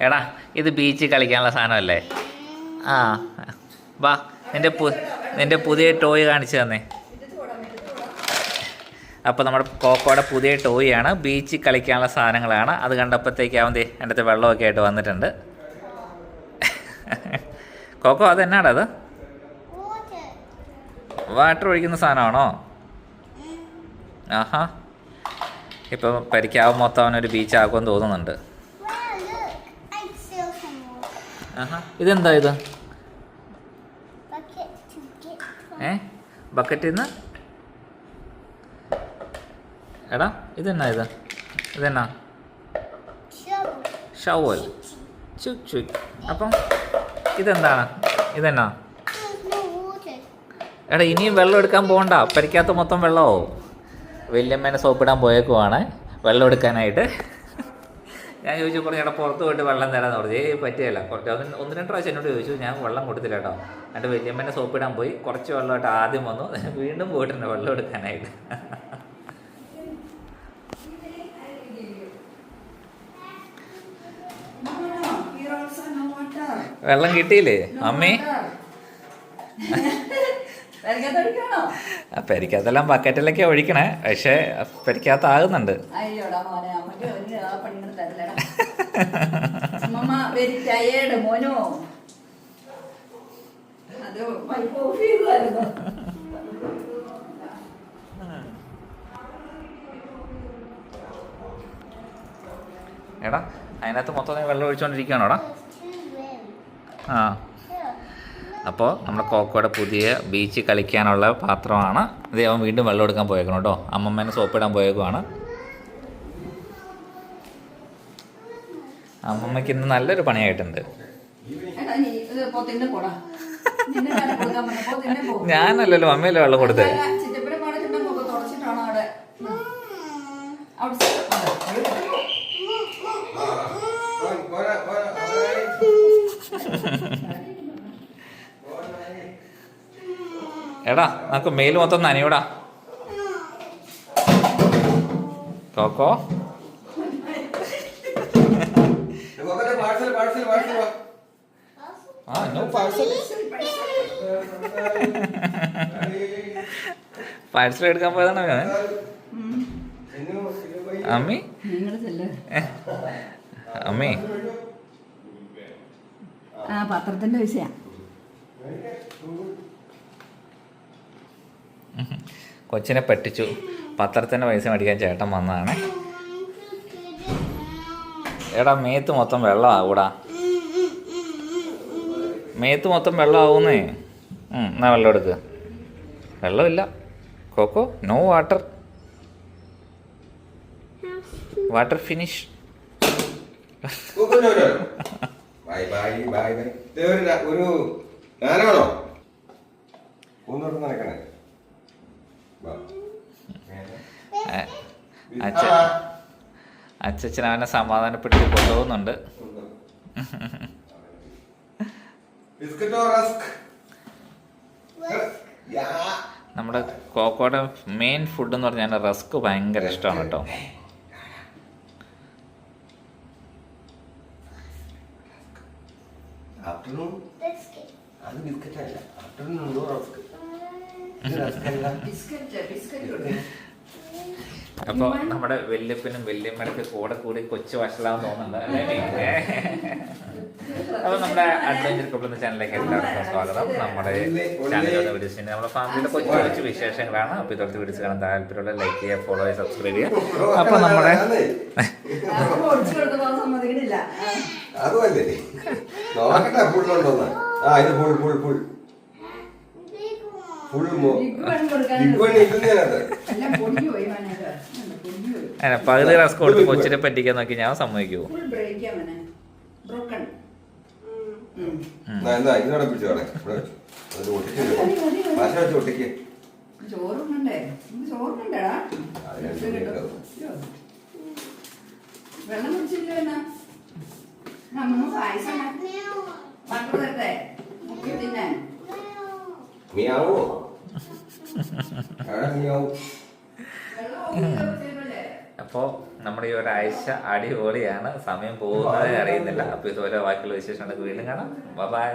എടാ ഇത് ബീച്ചിൽ കളിക്കാനുള്ള സാധനമല്ലേ? ആ വാ നിന്റെ പു നിന്റെ പുതിയ ടോയ് കാണിച്ചു തന്നേ. അപ്പോൾ നമ്മുടെ കോക്കോയുടെ പുതിയ ടോയാണ് ബീച്ചിൽ കളിക്കാനുള്ള സാധനങ്ങളാണ്. അത് കണ്ടപ്പോഴത്തേക്ക് അവൻ എന്റെ അടുത്ത് വെള്ളമൊക്കെ ആയിട്ട് വന്നിട്ടുണ്ട്. കോക്കോ അത് എന്നാടാ അത്? വാട്ടർ ഒഴിക്കുന്ന സാധനമാണോ? ആഹാ. ഇപ്പം പരിക്കാവ് മൊത്തം അവനൊരു ബീച്ചാക്കുമെന്ന് തോന്നുന്നുണ്ട്. ഇതെന്താ ഇത്. ഏ? ബക്കറ്റിൽ നിന്ന് എടാ ഇതെന്നാ ഇത്? ഇതെന്നാ. ഷവൽ ചുക് ചുക് അപ്പം ഇതെന്താണ്? ഇതെന്നാ. എടാ ഇനിയും വെള്ളം എടുക്കാൻ പോകണ്ട പരിക്കാത്ത മൊത്തം വെള്ളമാവും. വലിയമ്മേനെ സോപ്പിടാൻ പോയേക്കുവാണ്. വെള്ളം എടുക്കാനായിട്ട്. ഞാൻ ചോദിച്ചു കുറേ ഇട പുറത്ത് പോയിട്ട് വെള്ളം തരാന്ന് പറഞ്ഞു. ഏയ് പറ്റിയല്ല. കുറച്ച് ഒന്ന് ഒന്ന് രണ്ട് പ്രാവശ്യം എന്നോട് ചോദിച്ചു. ഞാൻ വെള്ളം കൊടുത്തില്ല കേട്ടോ. എന്റെ വലിയമ്മേനെ സോപ്പിടാൻ പോയി. കുറച്ച് വെള്ളമായിട്ട് ആദ്യം വന്നു. വീണ്ടും പോയിട്ടുണ്ട് വെള്ളം എടുക്കാനായിട്ട്. വെള്ളം കിട്ടിയില്ലേ? അമ്മേ. പരിക്കാത്തെല്ലാം ബക്കറ്റിലൊക്കെ ഒഴിക്കണേ. പക്ഷെ പരിക്കാത്ത ആകുന്നുണ്ട് എടാ അതിനകത്ത് മൊത്തം വെള്ളം rooms. ആ. അപ്പോൾ നമ്മുടെ കോക്കോയുടെ പുതിയ ബീച്ച് കളിക്കാനുള്ള പാത്രമാണ്. ഇത് അവൻ വീണ്ടും വെള്ളം എടുക്കാൻ പോയേക്കണം കേട്ടോ. അമ്മമ്മേനെ സോപ്പിടാൻ പോയേക്കുവാണ്. അമ്മമ്മയ്ക്ക് ഇന്ന് നല്ലൊരു പണിയായിട്ടുണ്ട്. ഞാനല്ലല്ലോ അമ്മയല്ലേ വെള്ളം കൊടുത്തത് തുടച്ചിട്ടാണോ അവിടെ? എടാ നമുക്ക് മെയിൽ മൊത്തം നനയൂടാ കോക്കോ പാഴ്സൽ എടുക്കാൻ പോയതാണ്. അമ്മി? അമ്മി? പത്രത്തിന്റെ വിഷയാ. കൊച്ചിനെ പറ്റിച്ചു. പത്രത്തിന്റെ പൈസ മേടിക്കാൻ ചേട്ടൻ വന്നതാണ്. എടാ മേത്ത് മൊത്തം വെള്ളമാകൂടാ മേത്ത് മൊത്തം വെള്ളമാവുന്നേ. എന്നാ വെള്ളം എടുക്ക്. വെള്ളമില്ല. Coco no water. Water finish. ഒരു ന- ഒരു നാനാണോ ഒന്നോട്ട് നടക്കണേ വാ. അച്ഛൻ ആ. അച്ഛൻ അവനെ സമാധാനപ്പെടുത്തി കൊണ്ടുപോകുന്നുണ്ട് ബിസ്ക്കറ്റോ റസ്ക്? നമ്മുടെ കോക്കോടെ മെയിൻ ഫുഡ് എന്ന് പറഞ്ഞാൽ റസ്ക് ഭയങ്കര ഇഷ്ടമാണ് കേട്ടോ. ആഫ്റ്റർനൂൺ. അത് ബിസ്ക്കറ്റ് അല്ല ആഫ്റ്റർനൂൺ ഉണ്ടോ റസ്ക്? Biscuit biscuit. അപ്പോൾ നമ്മുടെ വല്യപ്പനും വല്യമ്മയുടെ കൂടെ കൂടി കൊച്ചു വഷളാന്ന് തോന്നുന്നുണ്ട്. അപ്പൊ അപ്പോൾ നമ്മുടെ അഡ്വഞ്ചർ എന്ന ചാനലിലേക്ക് എല്ലാവർക്കും സ്വാഗതം. നമ്മുടെ ചാനലിലുള്ള വീഡിയോസ് നമ്മുടെ ഫാമിലിയുടെ കൊച്ചു കൊച്ചു വിശേഷങ്ങളാണ്. അപ്പൊ ഇതുപോലത്തെ വീഡിയോസ് കാണാൻ താല്പര്യമുള്ള ലൈക്ക് ചെയ്യുക ഫോളോ ചെയ്യുക സബ്സ്ക്രൈബ് ചെയ്യുക. അപ്പൊ നമ്മുടെ അതുമല്ലേ നോക്കട്ടെ ഫുള്ളുണ്ടോന്ന് ആ ഇത് ഫുൾ ഫുൾ ഫുൾ. ഫുൾ ഇരിക്കുന്നതിനകത്ത് അങ്ങനെ പകുതി റസ്ക് കൊടുത്ത് കൊച്ചിനെ പറ്റിക്കാൻ നോക്കി ഞാൻ സമ്മതിക്കൂ കുടിച്ചില്ല മിയാവോ? മിയാവൂ? വെള്ളം കുടിച്ചല്ലേ അപ്പോൾ നമ്മുടെ ഈ ഒരാഴ്ച അടിപൊളിയാണ്. സമയം പോകുന്നതേ അറിയുന്നില്ല. അപ്പോൾ ഇതുപോലെ ബാക്കിയുള്ള വിശേഷം വീണ്ടും കാണാം. ബൈ